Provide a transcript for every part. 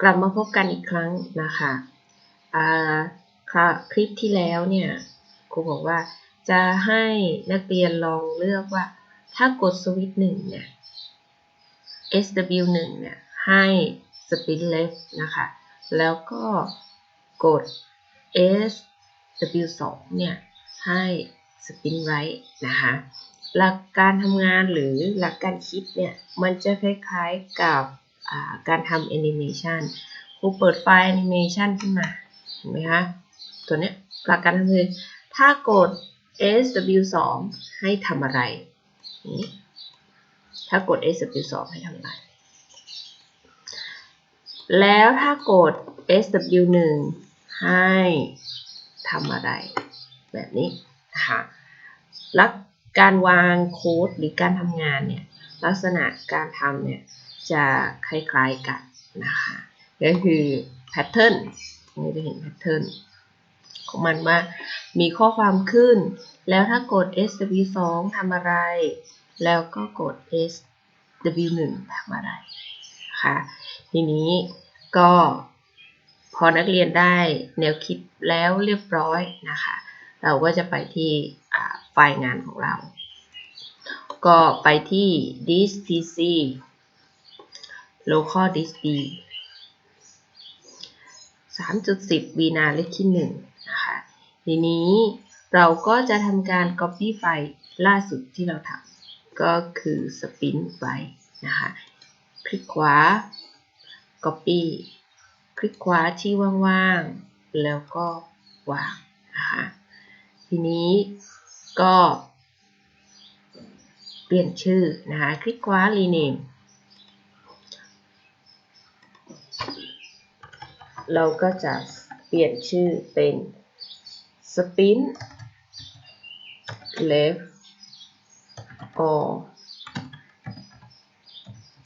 กลับมาพบกันอีกครั้งนะคะคคลิปที่แล้วเนี่ยครูบอกว่าจะให้นักเรียนลองเลือกว่า ถ้ากดสวิตช์หนึ่งเนี่ย SW1 เนี่ยให้ spin left นะคะ แล้วก็กด SW2 เนี่ยให้ spin right นะคะหลักการทำงานหรือหลักการคิดเนี่ย มันจะคล้ายๆกับ การทำแอนิเมชันครูเปิดไฟล์แอนิเมชันขึ้นมา เห็นไหมคะ ตัวเนี้ยหลักการทำคือ ถ้ากด SW2 ให้ทำอะไรนี่ถ้ากด SW2 ให้ทำอะไร แล้วถ้ากด SW1 ให้ทำอะไร แบบนี้นะคะลักการวางโค้ดหรือการทำงานเนี่ยลักษณะการทำเนี่ย จะคล้ายๆกันนะคะก็คือแพทเทิร์นนี่จะเห็นแพทเทิร์นของมันว่ามีข้อความขึ้น แล้วถ้ากด SW2 ทำอะไร แล้วก็กด SW1 ทำอะไรนะคะทีนี้ก็พอนักเรียนได้แนวคิดแล้วเรียบร้อยนะคะ เราก็จะไปที่ไฟล์งานของเรา ก็ไปที่ disk pc local disk d 3.10 v นาเลขที่1นะคะ ทีนี้เราก็จะทำการ copy ไฟล์ล่าสุดที่เราทำก็คือ spin ไว้นะคะ คลิกขวา copy คลิกขวาที่ว่างๆ แล้วก็วางนะคะทีนี้ก็ เปลี่ยนชื่อนะคะ คลิกขวา rename เราก็จะเปลี่ยนชื่อเป็น spin left or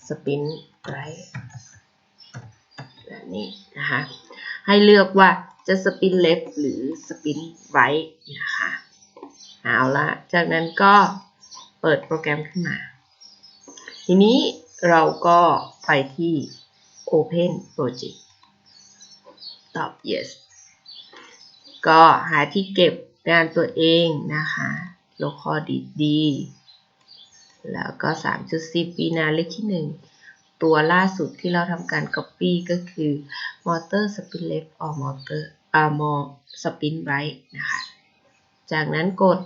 spin right แบบนี้นะคะ ให้เลือกว่าจะ spin left หรือ spin right นะคะเอาละจากนั้นก็เปิดโปรแกรมขึ้นมา ทีนี้เราก็ไปที่ Open Project ตอบ yes ก็หาที่เก็บงานตัวเองนะคะ local d d แล้วก็3.10ปีนาเลขที่ 1 ตัวล่าสุดที่เราทำการ copy ก็คือ motor spin left or motor อ่า more spin right นะคะ จากนั้นกด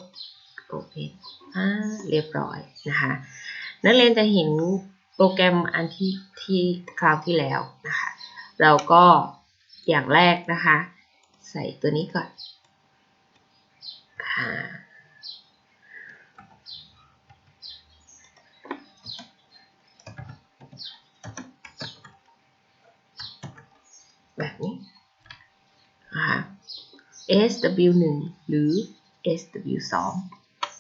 open อ่าเรียบร้อยนะคะ นักเรียนจะเห็น โปรแกรมอันที่ที่คราวที่แล้วนะคะ เราก็อย่างแรกนะคะ ใส่ตัวนี้ก่อนค่ะแบบนี้นะคะ SW1 หรือ SW2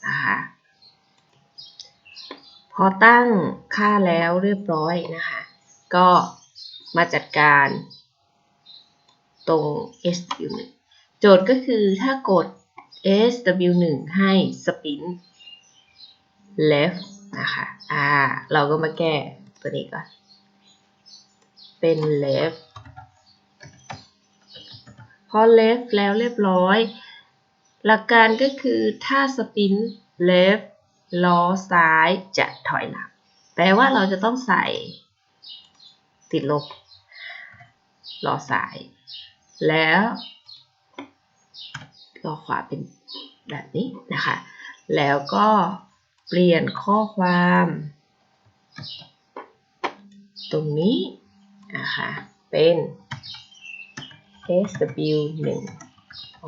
นะคะ พอตั้งค่าแล้วเรียบร้อยนะคะ ก็มาจัดการตรง SW1 โจทย์ก็คือถ้ากด SW1 ให้ spin left นะคะ อ่า เราก็มาแก้ตัวนี้ก่อน เป็น left พอ left แล้วเรียบร้อย หลักการก็คือถ้า spin left ล้อซ้ายจะถอยหลัง แปลว่าเราจะต้องใส่ติดลบล้อซ้าย แล้วล้อขวาเป็นแบบนี้นะคะ แล้วก็เปลี่ยนข้อความ ตรงนี้นะคะเป็น SW1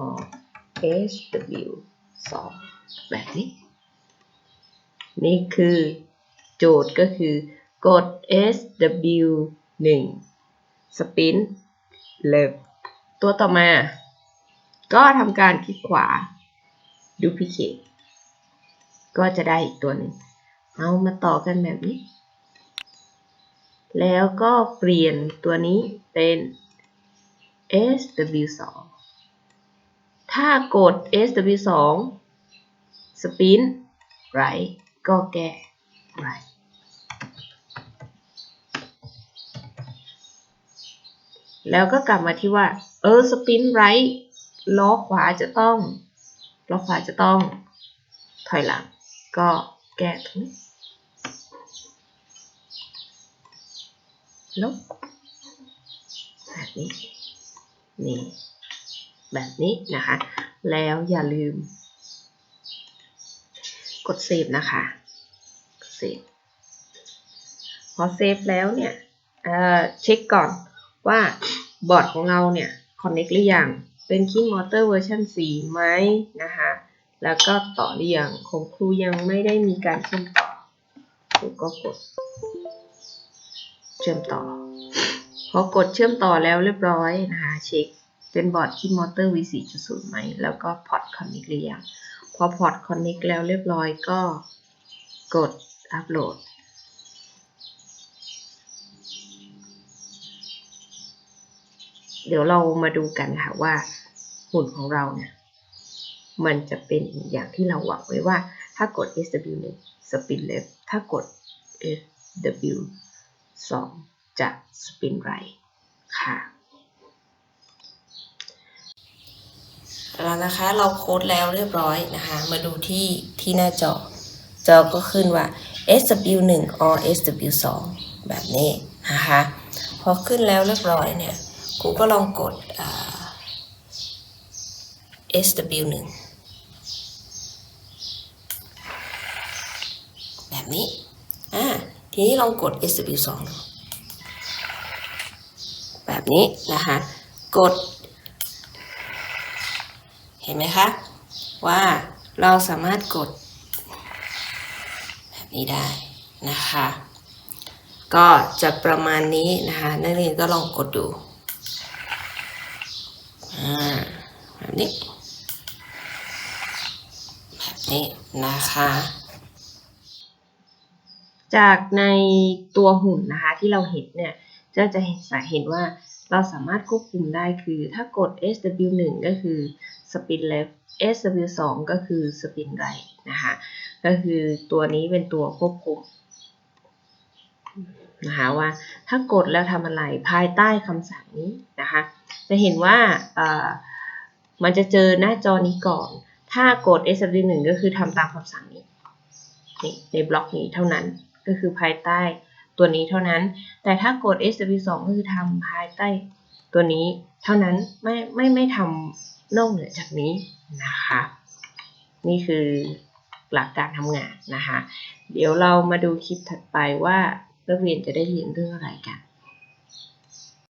or SW2 แบบนี้ นี่คือโจทย์ก็คือกด SW1 spin left ตัวต่อมา ก็ทำการคลิกขวา duplicate ก็จะได้อีกตัวหนึ่งเอามาต่อกันแบบนี้ แล้วก็เปลี่ยนตัวนี้เป็น SW2 ถ้ากด SW2 spin right ก็แก้ right แล้วก็กลับมาที่ว่า เออสปินไรท์ล้อขวาจะต้องล้อขวาจะต้อง ถอยหลัง ก็แก้ตรงนี้ลบแบบนี้นี่แบบนี้นะคะ แล้วอย่าลืม ดเซฟนะคะเซฟพอเซฟแล้วเนี่ยเอ่อเช็คก่อนว่าบอร์ดของเราเนี่ย connect หรือยังเป็นคิ n มอเตอร์เวอร์ชัน4ไหมนะคะแล้วก็ต่อหรือยังของครูยังไม่ได้มีการเชื่อมต่อครูก็กดเชื่อมต่อ พอกดเชื่อมต่อแล้วเรียบร้อยนะคะเช็คเป็นบอร์ดคิดมอเตอร์ V4.0 ไหมแล้วก็พอร์ตคอนเน c t หรือยัง อพอร์ตคอนเน c t แล้วเรียบร้อยก็กดอัปโหลด เดี๋ยวเรามาดูกันค่ะว่าหุ่นของเราเนี่ยมันจะเป็นอย่างที่เราหวังไว้ว่า ถ้ากด SW1 spin left ถ้ากด SW2 จะ spin right ค่ะ แล้วนะคะ เราโค้ดแล้วเรียบร้อยนะคะ มาดูที่ที่หน้าจอ จอก็ขึ้นว่า SW1 or SW2 แบบนี้นะคะ พอขึ้นแล้วเรียบร้อยเนี่ยครูก็ลองกด SW1 แบบนี้ อ่า ทีนี้ลองกด SW2 ดู แบบนี้นะคะ กด ห็นไหมคะว่าเราสามารถกด แบบนี้ได้นะคะ ก็จะประมาณนี้นะคะนักเรียนก็ลองกดดูอ่าแบบนี้ แบบนี้นะคะจากในตัวหุ่นนะคะที่เราเห็นเนี่ยก็จะเห็นสาเห็นว่าเราสามารถควบคุมได้คือถ้ากด SW1 ก็คือ spin left SW2 ก็คือ spin right นะคะก็คือตัวนี้เป็นตัวควบคุมนะคะว่าถ้ากดแล้วทำอะไรภายใต้คำสั่งนี้นะคะจะเห็นว่ามันจะเจอหน้าจอนี้ก่อน ถ้ากด SW1 ก็คือทำตามคำสั่งนี้นี่ในบล็อกนี้เท่านั้นก็คือภายใต้ตัวนี้เท่านั้น แต่ถ้ากด SW2 ก็คือทำภายใต้ตัวนี้เท่านั้นไม่ไม่ไม่ทำ นอกเหนือจากนี้นะคะ นี่คือหลักการทำงานนะคะ เดี๋ยวเรามาดูคลิปถัดไปว่านักเรียนจะได้เรียนเรื่องอะไรกัน